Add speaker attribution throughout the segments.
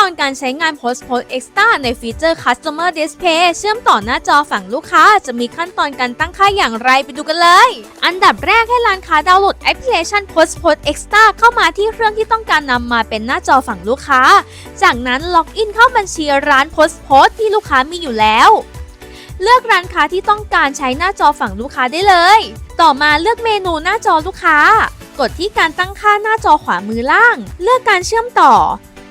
Speaker 1: ตอนการใช้งาน Post Post Extra ในฟีเจอร์ Customer Display เชื่อมต่อหน้าจอฝั่งลูกค้า จะมีขั้นตอนการตั้งค่าอย่างไรไปดูกันเลย อันดับแรกให้ร้านค้าดาวน์โหลดแอปพลิเคชัน Post Post Extra เข้ามาที่เครื่องที่ต้องการนำมาเป็นหน้าจอฝั่งลูกค้า จากนั้นล็อกอินเข้าบัญชีร้าน Post Post ที่ลูกค้ามีอยู่แล้วเลือกร้านค้าที่ต้องการใช้หน้าจอฝั่งลูกค้าได้เลย ต่อมาเลือกเมนูหน้าจอลูกค้า กดที่การตั้งค่าหน้าจอขวามือล่าง เลือกการเชื่อมต่อ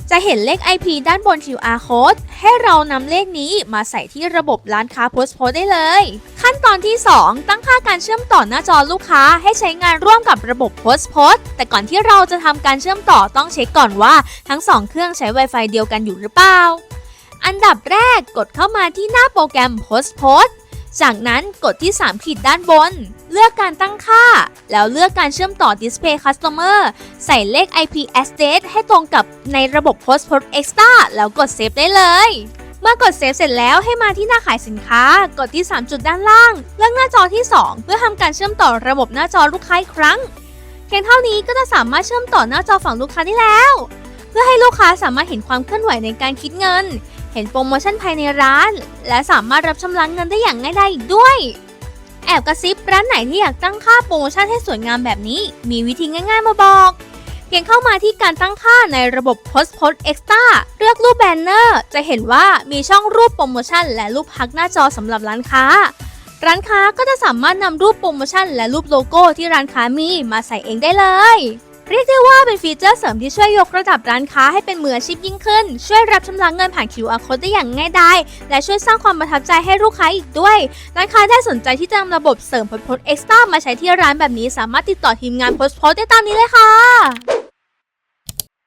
Speaker 1: จะเห็นเลข IP ด้านบน QR code ให้เรานำเลขนี้มาใส่ที่ระบบร้านค้า Post Post ได้เลย ขั้นตอนที่ 2 ตั้งค่าการเชื่อมต่อหน้าจอลูกค้าให้ใช้งานร่วมกับระบบ Post Post แต่ก่อนที่เราจะทำการเชื่อมต่อต้องเช็คก่อนว่าทั้ง 2 เครื่องใช้ Wi-Fi เดียวกันอยู่หรือเปล่า อันดับแรกกดเข้ามาที่หน้าโปรแกรม Post Post จากนั้นกดที่ 3 ขีดด้านบน เลือกการตั้งค่า แล้วเลือกการเชื่อมต่อ Display Customer ใส่เลข IP address ให้ตรงกับในระบบ Post Post Extra แล้วกดเซฟได้เลย เมื่อกดเซฟเสร็จแล้วให้มาที่หน้าขายสินค้ากดที่ 3 จุดด้านล่าง เลือกหน้าจอที่ 2 เพื่อทำการเชื่อมต่อระบบหน้าจอลูกค้าอีกครั้งเพียงเท่านี้ก็จะสามารถเชื่อมต่อหน้าจอฝั่งลูกค้าได้แล้ว เพื่อให้ลูกค้าสามารถเห็นความเคลื่อนไหวในการคิดเงิน เห็นโปรโมชั่นภายในร้าน และสามารถรับชำระเงินได้อย่างง่ายดายอีกด้วย แอบกระซิบร้านไหนที่อยากตั้งค่าโปรโมชั่นให้สวยงามแบบนี้ มีวิธีง่ายๆมาบอก เพียงเข้ามาที่การตั้งค่าในระบบ Post Post Extra เลือกรูปแบนเนอร์ จะเห็นว่ามีช่องรูปโปรโมชั่น และรูปพักหน้าจอสำหรับร้านค้า ร้านค้าก็จะสามารถนำรูปโปรโมชั่น และรูปโลโก้ที่ร้านค้ามีมาใส่เองได้เลย เรียกได้ว่าเป็นฟีเจอร์เสริมที่ช่วยยกระดับร้านค้าให้เป็นมืออาชีพยิ่งขึ้น ช่วยรับชำระเงินผ่าน QR code ได้อย่างง่ายดายและช่วยสร้างความประทับใจให้ลูกค้าอีกด้วย ร้านค้าได้สนใจที่จะนำระบบเสริม Post Post Extra มาใช้ที่ร้านแบบนี้สามารถติดต่อทีมงาน Post Post ได้ตามนี้เลยค่ะ